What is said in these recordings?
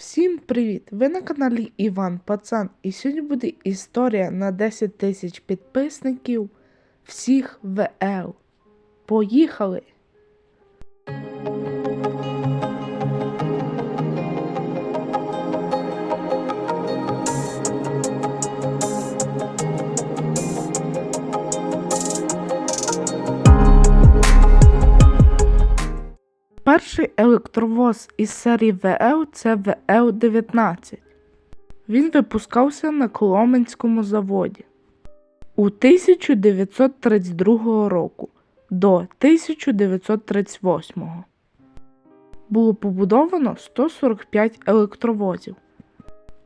Всім привіт! Ви на каналі Іван Пацан, і сьогодні буде історія на 10 тисяч підписників всіх ВЛ. Поїхали! Перший електровоз із серії ВЛ це ВЛ-19. Він випускався на Коломенському заводі у 1932 року до 1938. Було побудовано 145 електровозів.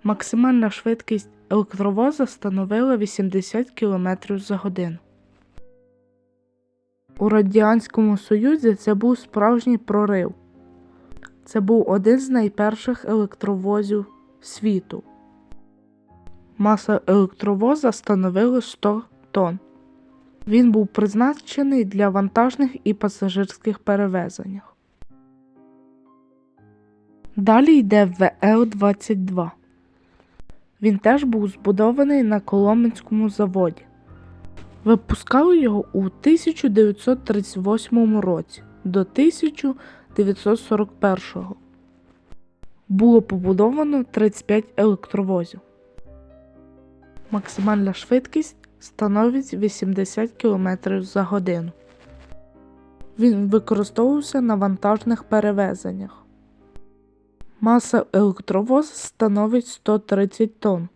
Максимальна швидкість електровоза становила 80 км за годину. У Радянському Союзі це був справжній прорив. Це був один з найперших електровозів світу. Маса електровоза становила 100 тонн. Він був призначений для вантажних і пасажирських перевезень. Далі йде ВЛ-22. Він теж був збудований на Коломенському заводі. Випускали його у 1938 році до 1941. Було побудовано 35 електровозів. Максимальна швидкість становить 80 км за годину. Він використовувався на вантажних перевезеннях. Маса електровоза становить 130 тонн.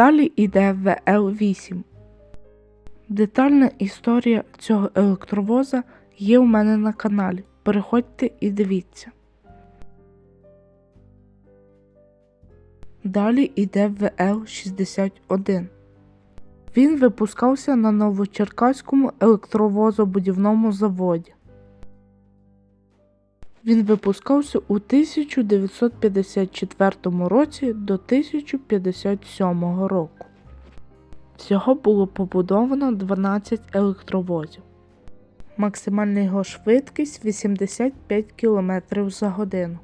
Далі йде ВЛ-8. Детальна історія цього електровоза є у мене на каналі. Переходьте і дивіться. Далі йде ВЛ-61. Він випускався на Новочеркаському електровозобудівному заводі. Він випускався у 1954 році до 1057 року. Всього було побудовано 12 електровозів. Максимальна його швидкість 85 км за годину.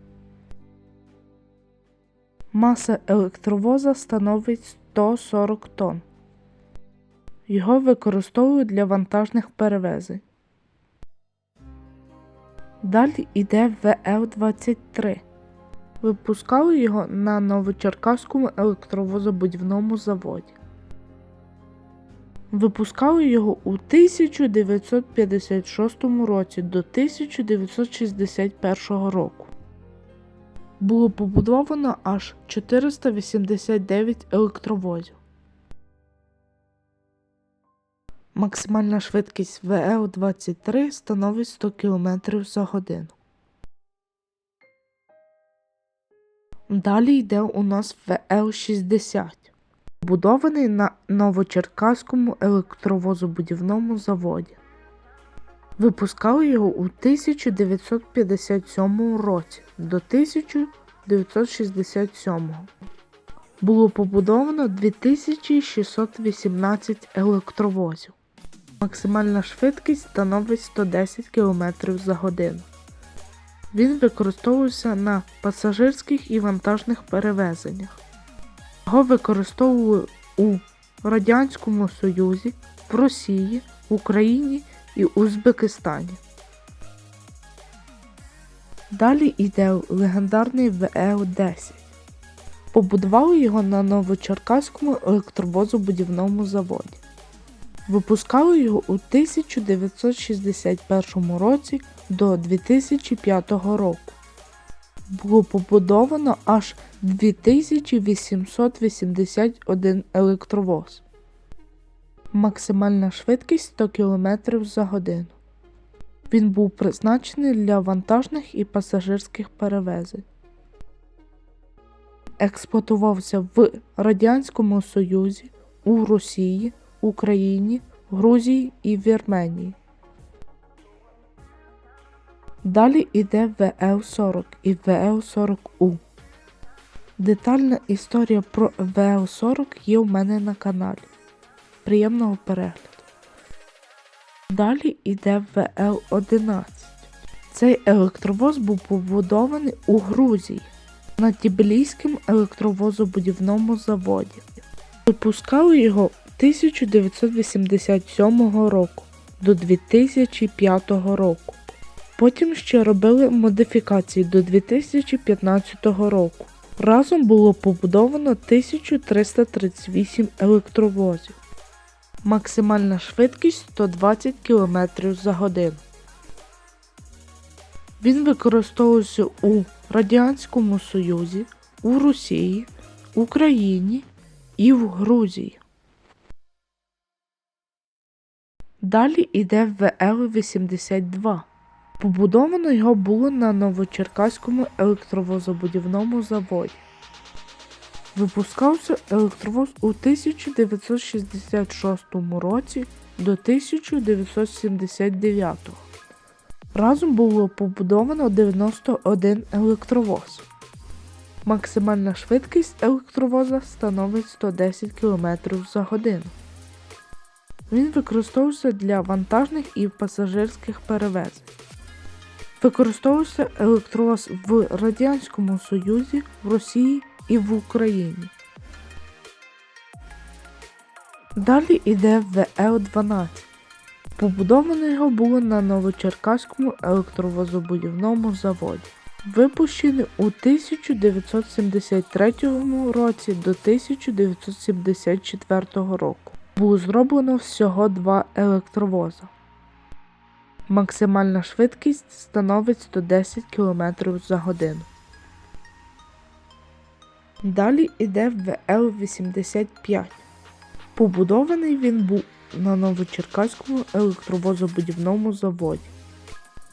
Маса електровоза становить 140 тонн. Його використовують для вантажних перевезень. Далі йде ВЛ-23. Випускали його на Новочеркаському електровозобудівному заводі. Випускали його у 1956 році до 1961 року. Було побудовано аж 489 електровозів. Максимальна швидкість ВЛ-23 становить 100 км за годину. Далі йде у нас ВЛ-60, побудований на Новочеркаському електровозобудівному заводі. Випускали його у 1957 році до 1967. Було побудовано 2618 електровозів. Максимальна швидкість становить 110 км за годину. Він використовувався на пасажирських і вантажних перевезеннях. Його використовували у Радянському Союзі, в Росії, Україні і Узбекистані. Далі йде легендарний ВЛ-10. Побудували його на Новочеркаському електровозобудівному заводі. Випускали його у 1961 році до 2005 року. Було побудовано аж 2881 електровоз. Максимальна швидкість 100 км за годину. Він був призначений для вантажних і пасажирських перевезень. експлуатувався в Радянському Союзі, у Росії, Україні, Грузії і Вірменії. Далі йде ВЛ-40 і ВЛ-40У. Детальна історія про ВЛ-40 є у мене на каналі. Приємного перегляду. Далі йде ВЛ-11. Цей електровоз був побудований у Грузії на Тбіліському електровозобудівному заводі. Випускали його 1987 року до 2005 року. Потім ще робили модифікації до 2015 року. Разом було побудовано 1338 електровозів. Максимальна швидкість 120 км за годину. Він використовувався у Радянському Союзі, у Росії, Україні і в Грузії. Далі йде ВЛ-82. Побудовано його було на Новочеркаському електровозобудівному заводі. Випускався електровоз у 1966 році до 1979. Разом було побудовано 91 електровоз. Максимальна швидкість електровоза становить 110 км за годину. Він використовувався для вантажних і пасажирських перевезень. Використовувався електровоз в Радянському Союзі, в Росії і в Україні. Далі йде ВЛ-12. Побудовано його було на Новочеркаському електровозобудівному заводі. Випущений у 1973 році до 1974 року. Було зроблено всього два електровоза. Максимальна швидкість становить 110 км за годину. Далі йде ВЛ-85. Побудований він був на Новочеркаському електровозобудівному заводі.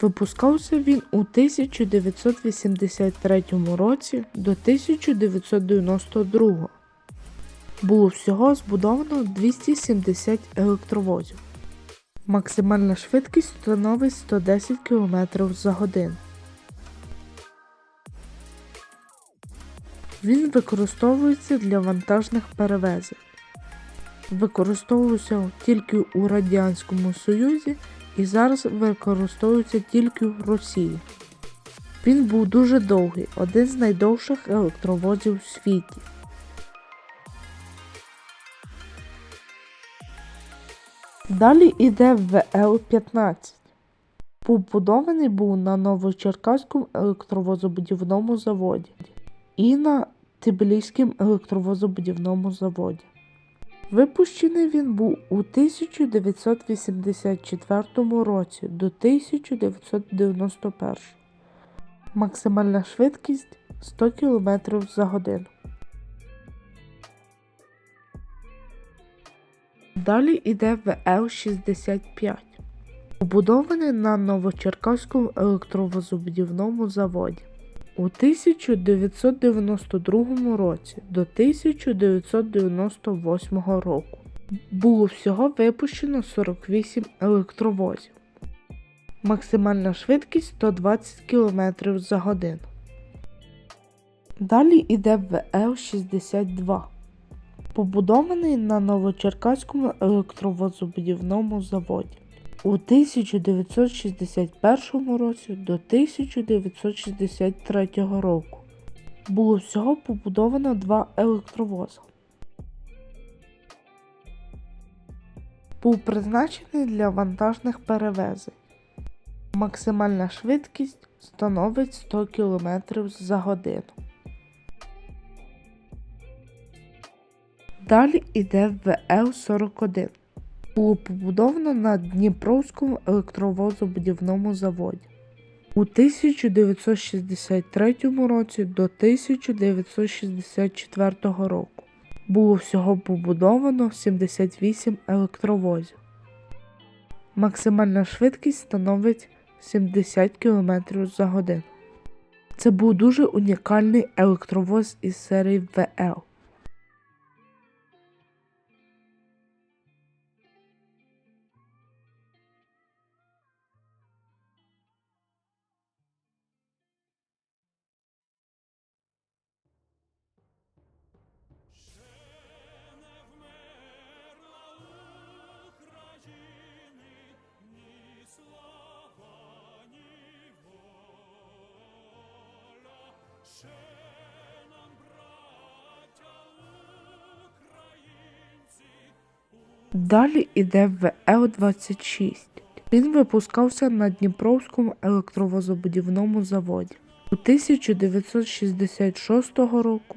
Випускався він у 1983 році до 1992. Було всього збудовано 270 електровозів. Максимальна швидкість становить 110 км за годину. Він використовується для вантажних перевезень. Використовувався тільки у Радянському Союзі і зараз використовується тільки в Росії. Він був дуже довгий, один з найдовших електровозів у світі. Далі йде ВЛ-15. Побудований був на Новочеркаському електровозобудівному заводі і на Тбіліському електровозобудівному заводі. Випущений він був у 1984 році до 1991. Максимальна швидкість 100 км за годину. Далі йде ВЛ-65. Побудований на Новочеркаському електровозобудівному заводі. У 1992 році до 1998 року було всього випущено 48 електровозів. Максимальна швидкість 120 км за годину. Далі йде ВЛ-62. Побудований на Новочеркаському електровозобудівному заводі у 1961 році до 1963 року. Було всього побудовано два електровоза. Був призначений для вантажних перевезень. Максимальна швидкість становить 100 км за годину. Далі йде ВЛ-41. Було побудовано на Дніпровському електровозобудівному заводі у 1963 році до 1964 року. Було всього побудовано 78 електровозів. Максимальна швидкість становить 70 км за годину. Це був дуже унікальний електровоз із серії ВЛ. Далі іде ВЛ-26. Він випускався на Дніпровському електровозобудівному заводі у 1966 року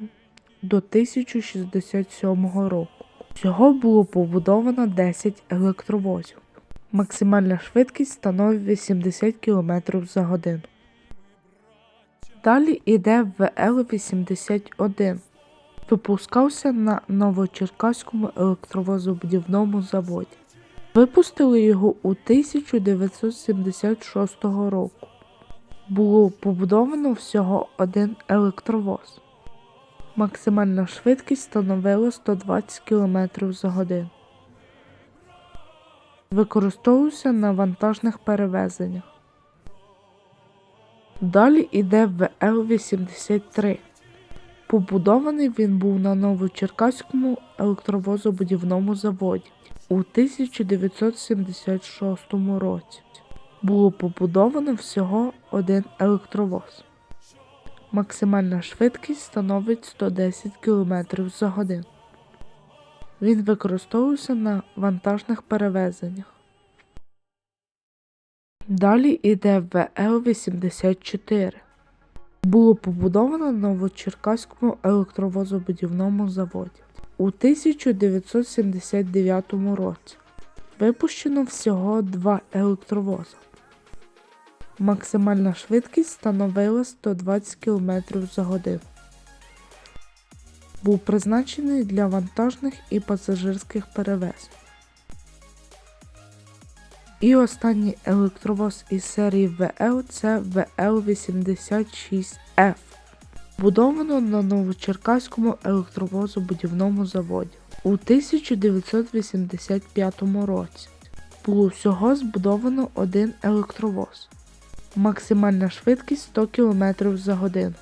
до 1067 року. Всього було побудовано 10 електровозів. Максимальна швидкість становить 80 км за годину. Далі іде ВЛ-81. Випускався на Новочеркаському електровозобудівному заводі. Випустили його у 1976 року. Було побудовано всього один електровоз. Максимальна швидкість становила 120 км за годину. Використовувався на вантажних перевезеннях. Далі іде ВЛ-83. Побудований він був на Новочеркаському електровозобудівному заводі у 1976 році. Було побудовано всього один електровоз. Максимальна швидкість становить 110 км за годину. Він використовувався на вантажних перевезеннях. Далі іде ВЛ-84. Було побудовано на Новочеркаському електровозобудівному заводі у 1979 році. Випущено всього два електровози. Максимальна швидкість становила 120 км за годину. Був призначений для вантажних і пасажирських перевезень. І останній електровоз із серії ВЛ це ВЛ-86F. Будовано на Новочеркаському електровозобудівному заводі у 1985 році. Було всього збудовано один електровоз. Максимальна швидкість 100 км за годину.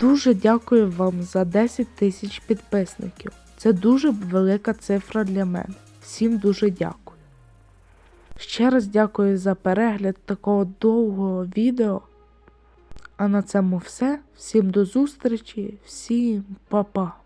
Дуже дякую вам за 10 тисяч підписників. Це дуже велика цифра для мене. Всім дуже дякую. Ще раз дякую за перегляд такого довгого відео. А на цьому все. Всім до зустрічі, всім па-па.